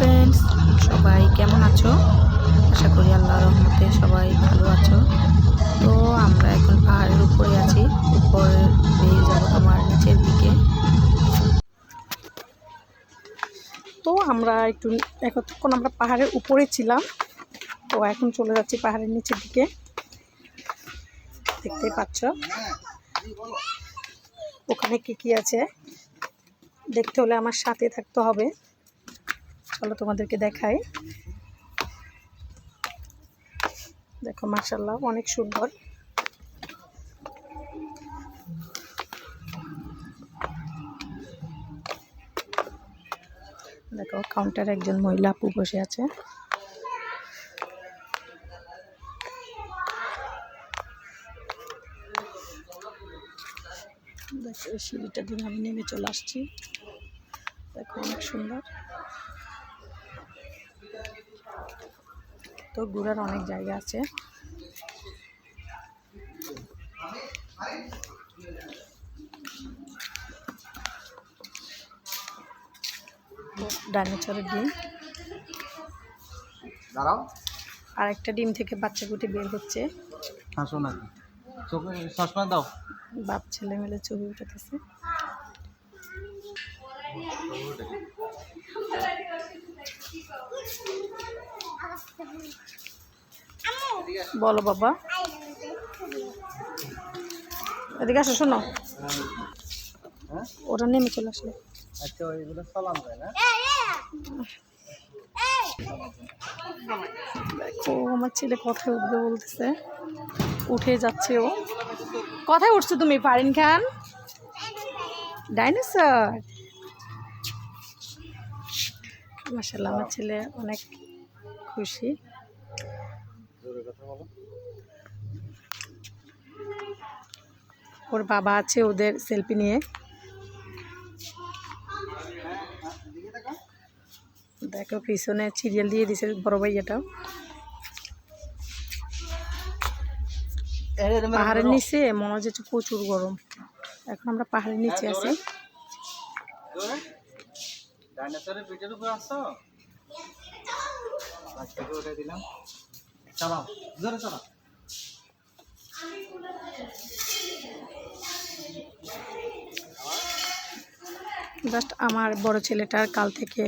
Friends সবাই কেমন আছো? আশা করি আল্লাহ রহমতে সবাই ভালো আছো। তো আমরা এখন পাহাড়ের উপরে আছি, উপরে বেয়ে যাব তোমার নিচের দিকে। তো আমরা একটু, এতক্ষণ আমরা পাহাড়ের উপরে ছিলাম, তো এখন চলে যাচ্ছি পাহাড়ের নিচের দিকে। দেখতে পাচ্ছ? ওখানে কি কি আছে? দেখতে হলে আমার সাথে থাকতে হবে। চলো তোমাদেরকে দেখাই। দেখো মার্শাল্লাহ অনেক সুন্দর। দেখো কাউন্টারে একজন মহিলা আপু বসে আছে। সিঁড়িটা দিয়ে আমি নেমে চলে আসছি। দেখো, অনেক সুন্দর। তো ঘোরার অনেক জায়গা আছে। ডাইনোসরের ডিম। আর একটা ডিম থেকে বাচ্চা গুটি বের হচ্ছে। চশমা দাও। বাপ ছেলে মিলে ছবি উঠাতেছে। বলো বাবা। এদিকে আসো শোনো। ওরা নেমে চলে আসলে। আচ্ছা ওইগুলো সালাম দেয় না? দেখো আমার ছেলে কথায় উঠবে বলতেছে। উঠে যাচ্ছে ও। কথায় উঠছো তুমি ফারিন খান? ডাইনোসর? মাসাল্লাহ আমার ছেলে অনেক খুশি। বলো। ওর বাবা আছে ওদের সেলফি নিয়ে। দেখো পিছনে সিরিয়াল দিয়ে দিছে বড় ভাইয়াটাও পাহাড়ের নিচে মনে হচ্ছে প্রচুর গরম। এখন আমরা পাহাড়ের নিচে আছি। পিঠের উপর আসছো? দিলাম। চালাও। জোরে চালাও জাস্ট আমার বড় ছেলেটার কাল থেকে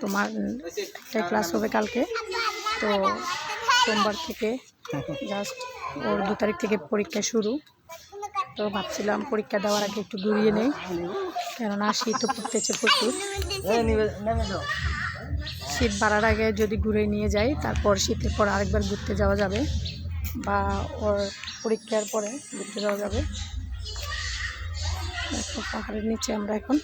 তোমার একটা ক্লাস হবে কালকে তো সোমবার থেকে জাস্ট ওর দু তারিখ থেকে পরীক্ষা শুরু। তো ভাবছিলাম পরীক্ষা দেওয়ার আগে একটু ঘুরিয়ে নেই কেননা শীত তো পড়তেছে প্রচুর। শীত বাড়ার আগে যদি ঘুরে নিয়ে যাই, তারপর শীতের পর আরেকবার ঘুরতে যাওয়া যাবে বা ওর পরীক্ষার পরে ঘুরতে যাওয়া যাবে। পাহাড়ের নিচে আমরা এখন